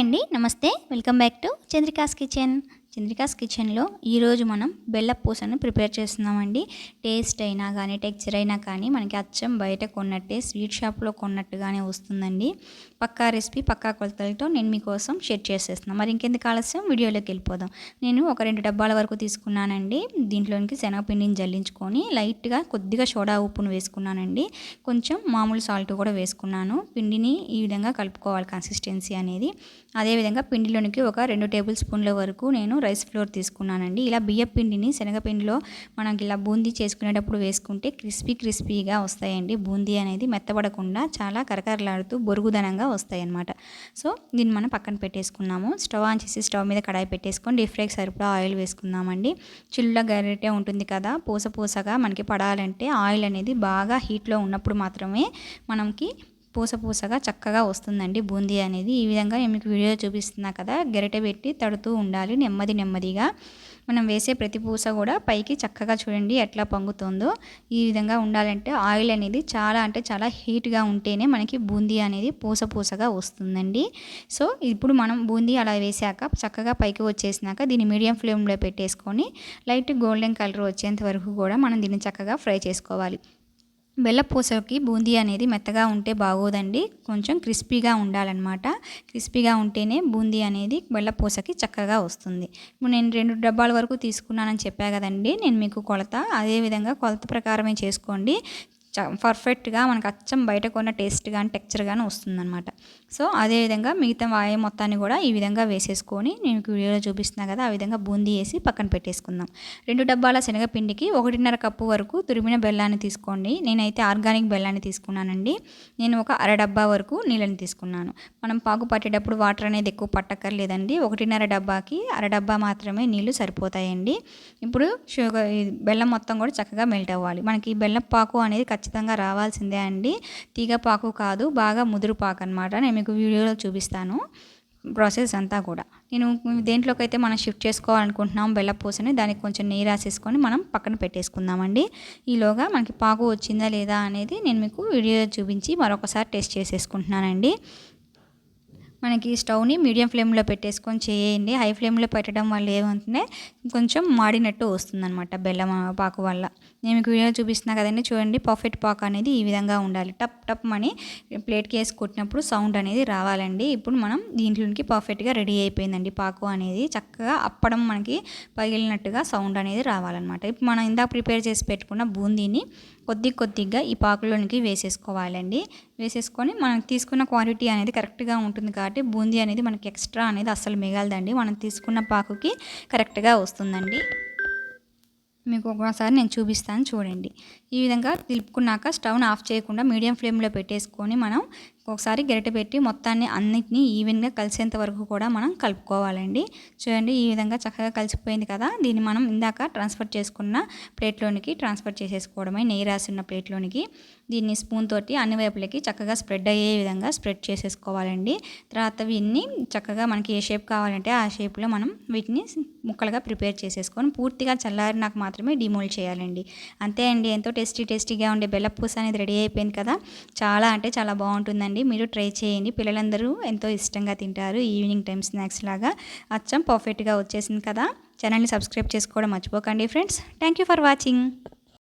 Hi అండి. నమస్తే. Welcome back to Chandrika's kitchen. Chandrika's కిచెన్లో ఈరోజు మనం బెల్ల పూసను ప్రిపేర్ చేస్తున్నామండి. టేస్ట్ అయినా కానీ టెక్చర్ అయినా కానీ మనకి అచ్చం బయట కొన్నట్టే స్వీట్ షాప్లో కొన్నట్టుగానే వస్తుందండి. పక్కా రెసిపీ పక్కా కొలతలతో నేను మీకోసం షేర్ చేసేస్తున్నాను మరి ఇంకెందుకు ఆలస్యం? వీడియోలోకి వెళ్ళిపోదాం. నేను ఒక రెండు డబ్బాల వరకు తీసుకున్నానండి. దీంట్లోనికి శనగపిండిని జల్లించుకొని లైట్గా కొద్దిగా సోడా ఉప్పును వేసుకున్నానండి. కొంచెం మామూలు సాల్ట్ కూడా వేసుకున్నాను. పిండిని ఈ విధంగా కలుపుకోవాలి కన్సిస్టెన్సీ అనేది. అదేవిధంగా పిండిలోనికి ఒక రెండు టేబుల్ స్పూన్ల వరకు నేను రైస్ ఫ్లోర్ తీసుకున్నానండి. ఇలా బియ్యం పిండిని శనగపిండిలో మనకి ఇలా బూందీ చేసుకునేటప్పుడు వేసుకుంటే క్రిస్పీ క్రిస్పీగా వస్తాయండి. బూందీ అనేది మెత్తబడకుండా చాలా కరకరలాడుతూ బొరుగుదనంగా వస్తాయి అన్నమాట సో దీన్ని మనం పక్కన పెట్టేసుకున్నాము. స్టవ్ ఆన్ చేసి స్టవ్ మీద కడాయి పెట్టేసుకొని డీప్ ఫ్రైకి సరిపడా ఆయిల్ వేసుకుందామండి. చిల్ల గరిటే ఉంటుంది కదా పూస పూసగా మనకి పడాలంటే ఆయిల్ అనేది బాగా హీట్లో ఉన్నప్పుడు మాత్రమే మనకి పూస పూసగా చక్కగా వస్తుందండి బూందీ అనేది. ఈ విధంగా నేను మీకు వీడియో చూపిస్తున్నా కదా గరిటె పెట్టి తడుతూ ఉండాలి నెమ్మది నెమ్మదిగా. మనం వేసే ప్రతి పూస కూడా పైకి చక్కగా చూడండి ఎట్లా పొంగుతుందో. ఈ విధంగా ఉండాలంటే ఆయిల్ అనేది చాలా అంటే చాలా హీట్గా ఉంటేనే మనకి బూందీ అనేది పూస పూసగా వస్తుందండి. సో ఇప్పుడు మనం బూందీ అలా వేసాక చక్కగా పైకి వచ్చేసినాక దీన్ని మీడియం ఫ్లేమ్లో పెట్టేసుకొని లైట్ గోల్డెన్ కలర్ వచ్చేంత వరకు కూడా మనం దీన్ని చక్కగా ఫ్రై చేసుకోవాలి. బెల్లపూసకి బూందీ అనేది మెత్తగా ఉంటే బాగోదండి. కొంచెం క్రిస్పీగా ఉండాలన్నమాట. క్రిస్పీగా ఉంటేనే బూందీ అనేది బెల్లపూసకి చక్కగా వస్తుంది. ఇప్పుడు నేను రెండు డబ్బాల వరకు తీసుకున్నానని చెప్పా కదండి. నేను మీకు కొలత అదేవిధంగా కొలత ప్రకారమే చేసుకోండి. పర్ఫెక్ట్గా మనకు అచ్చం బయట కొన్న టేస్ట్ కానీ టెక్చర్ కానీ వస్తుందన్నమాట. సో అదేవిధంగా మిగతా వాయి మొత్తాన్ని కూడా ఈ విధంగా వేసేసుకొని నేను వీడియోలో చూపిస్తున్నా కదా ఆ విధంగా బూందీ వేసి పక్కన పెట్టేసుకుందాం. రెండు డబ్బాల శనగపిండికి ఒకటిన్నర కప్పు వరకు తురిమిన బెల్లాన్ని తీసుకోండి. నేనైతే ఆర్గానిక్ బెల్లాన్ని తీసుకున్నానండి. నేను ఒక అర డబ్బా వరకు నీళ్ళని తీసుకున్నాను. మనం పాకు పట్టేటప్పుడు వాటర్ అనేది ఎక్కువ పట్టక్కర్లేదండి. ఒకటిన్నర డబ్బాకి అర డబ్బా మాత్రమే నీళ్ళు సరిపోతాయండి. ఇప్పుడు షుగర్ బెల్లం మొత్తం కూడా చక్కగా మెల్ట్ అవ్వాలి. మనకి బెల్లం పాకు అనేది ఖచ్చితంగా రావాల్సిందే అండి. తీగ పాకు కాదు బాగా ముదురు పాకు అనమాట నేను మీకు వీడియోలో చూపిస్తాను. ప్రాసెస్ అంతా కూడా. నేను దేంట్లోకి అయితే మనం షిఫ్ట్ చేసుకోవాలనుకుంటున్నాం బెల్లపూసని దానికి కొంచెం నెయ్యి రాసేసుకొని మనం పక్కన పెట్టేసుకుందామండి. ఈలోగా మనకి పాకు వచ్చిందా లేదా అనేది నేను మీకు వీడియో చూపించి మరొకసారి టెస్ట్ చేసేసుకుంటున్నానండి. మనకి స్టవ్ని మీడియం ఫ్లేమ్లో పెట్టేసుకొని చేయండి. హై ఫ్లేమ్లో పెట్టడం వల్ల ఏమంటే కొంచెం మాడినట్టు వస్తుందన్నమాట బెల్లం పాకు వల్ల. నేను మీకు వీడియో చూపిస్తున్నా కదండి. చూడండి పర్ఫెక్ట్ పాక్ అనేది ఈ విధంగా ఉండాలి. టప్ టప్ అని ప్లేట్కి వేసి కొట్టినప్పుడు సౌండ్ అనేది రావాలండి. ఇప్పుడు మనం దీంట్లోకి పర్ఫెక్ట్గా రెడీ అయిపోయిందండి. పాకు అనేది చక్కగా అప్పడం మనకి పగిలినట్టుగా సౌండ్ అనేది రావాలన్నమాట. ఇప్పుడు మనం ఇందాక ప్రిపేర్ చేసి పెట్టుకున్న బూందీని కొద్ది కొద్దిగా ఈ పాకులోనికి వేసేసుకోవాలండి. వేసేసుకొని మనం తీసుకున్న క్వాంటిటీ అనేది కరెక్ట్గా ఉంటుంది కాబట్టి బూందీ అనేది మనకి ఎక్స్ట్రా అనేది అస్సలు మిగలదండి. మనం తీసుకున్న పాకుకి కరెక్ట్గా వస్తుందండి. మీకు ఒకసారి నేను చూపిస్తాను చూడండి. ఈ విధంగా తిప్పుకున్నాక స్టవ్ని ఆఫ్ చేయకుండా మీడియం ఫ్లేమ్లో పెట్టేసుకొని మనం ఒకసారి గరిటె పెట్టి మొత్తాన్ని అన్నిటినీ ఈవెన్గా కలిసేంత వరకు కూడా మనం కలుపుకోవాలండి. చూడండి ఈ విధంగా చక్కగా కలిసిపోయింది కదా. దీన్ని మనం ఇందాక ట్రాన్స్ఫర్ చేసుకున్న ప్లేట్లోనికి ట్రాన్స్ఫర్ చేసేసుకోవడమే నెయ్యి రాసిన ప్లేట్లోనికి. దీన్ని స్పూన్ తోటి అన్ని వైపులకి చక్కగా స్ప్రెడ్ అయ్యే విధంగా స్ప్రెడ్ చేసేసుకోవాలండి. తర్వాత వీటిని చక్కగా మనకి ఏ షేప్ కావాలంటే ఆ షేప్లో మనం వీటిని ముక్కలుగా ప్రిపేర్ చేసేసుకొని పూర్తిగా చల్లారినాక మాత్రమే డిమోల్డ్ చేయాలండి. అంతే అండి ఎంతో టేస్టీ టేస్టీగా ఉండే బెల్లపూస అనేది రెడీ అయిపోయింది కదా. చాలా అంటే చాలా బాగుంటుందండి. మీరు ట్రై చేయండి. పిల్లలందరూ ఎంతో ఇష్టంగా తింటారు. ఈవినింగ్ టైం స్నాక్స్ లాగా అచ్చం పర్ఫెక్ట్గా వచ్చేసింది కదా. ఛానల్ని సబ్స్క్రైబ్ చేసుకోవడం మర్చిపోకండి friends. Thank you for watching.